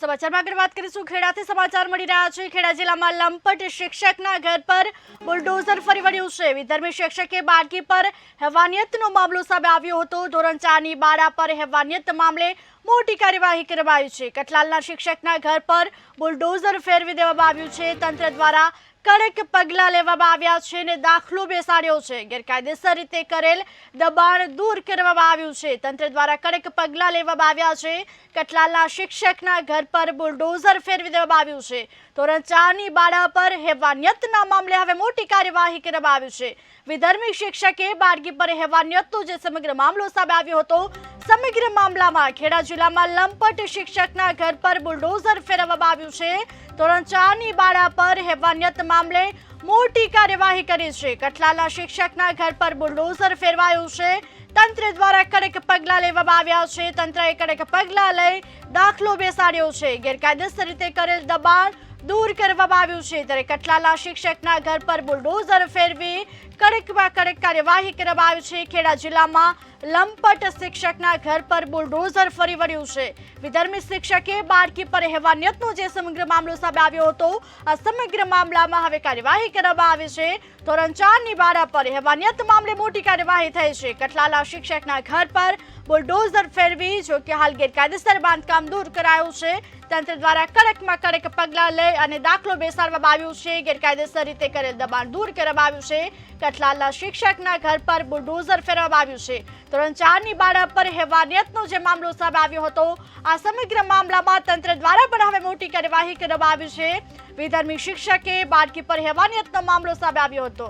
સમાચારમાં આગળ વાત કરીશું. ખેડાથી સમાચાર મળી રહ્યા છે. ખેડા જિલ્લામાં લંપટ શિક્ષકના ઘર પર બુલડોઝર ફરી વળ્યું છે. વિધર્મી શિક્ષકે બાળકી પર હેવાનિયતનો મામલો સામે આવ્યો હતો. ધોરણ ચારની બાળા પર હેવાનિયત મામલે મોટી કાર્યવાહી કરવામાં છે. કઠલાલના શિક્ષકના ઘર પર બુલડોઝર ફેરવી દેવામાં આવ્યું છે. તંત્ર દ્વારા કડક પગલાં લેવામાં આવ્યા છે અને દાખલો બેસાડ્યો છે. ગેરકાયદેસર રીતે કરેલ દબાણ દૂર કરવામાં આવ્યું છે. તંત્ર દ્વારા કડક પગલાં લેવામાં આવ્યા છે. કટલાલના શિક્ષકના ઘર પર બુલડોઝર ફેરવી દેવામાં આવ્યું છે. ધોરણ ચારની બાળા પર હેવાનિયતના મામલે હવે મોટી કાર્યવાહી કરવામાં આવી છે. વિધર્મી શિક્ષકે બાળકી પર હેવાનિયતનો જે સમગ્ર મામલો સામે આવ્યો હતો સમગ્ર મામલામાં ખેડા જિલ્લામાં લંપટ શિક્ષકના ઘર પર બુલડોઝર ફેરવવામાં આવ્યું છે. ધોરણ ચારની બાળા પર હેવાનિયત મામલે મોટી કાર્યવાહી કરી છે. કઠલાલના શિક્ષકના ઘર પર બુલડોઝર ફેરવાયું છે. તંત્ર દ્વારા કડક પગલાં લેવામાં આવ્યા છે. તંત્રએ કડક પગલાં લઈ દાખલો બેસાડ્યો છે. ગેરકાયદેસર રીતે કરેલ દબાણ દૂર કરવામાં આવ્યું છે. ત્યારે કટલાલા શિક્ષકના ઘર પર બુલડોઝર ફેરવી કડકમાં કડક કાર્યવાહી કરવામાં આવી છે. ખેડા જિલ્લામાં લંપટ શિક્ષકના ઘર પર બુલડોઝર ફરી વળ્યું છે. વિધર્મી શિક્ષકે બાળકી પર હેવાનિયતનો જે સમગ્ર મામલો સામે આવ્યો હતો, આ સમગ્ર મામલામાં હવે કાર્યવાહી કરવામાં આવી છે. ધોરણ ચારની બાળા પર હેવાનિયત મામલે મોટી કાર્યવાહી થઈ છે. કઠલાલા શિક્ષકના ઘર પર બુલડોઝર ફેરવી, જો કે હાલ ગેરકાયદેસર બાંધકામ દૂર કરાયું છે. તંત્ર દ્વારા કડકમાં કડક પગલાં લઈ અને દાખલો બેસાડવામાં આવ્યું છે. ગેરકાયદેસર રીતે કરેલ દબાણ દૂર કરવામાં આવ્યું છે. કઠલાલના શિક્ષકના ઘર પર બુલડોઝર ફેરવવામાં આવ્યું છે. ધોરણ ચારની બાળક પર હેવાનિયતનો જે મામલો સામે આવ્યો હતો, આ સમગ્ર મામલામાં તંત્ર દ્વારા પણ હવે મોટી કાર્યવાહી કરવામાં આવી છે. વિધર્મી શિક્ષકે બાળકી પર હેવાનિયતનો મામલો સામે આવ્યો હતો.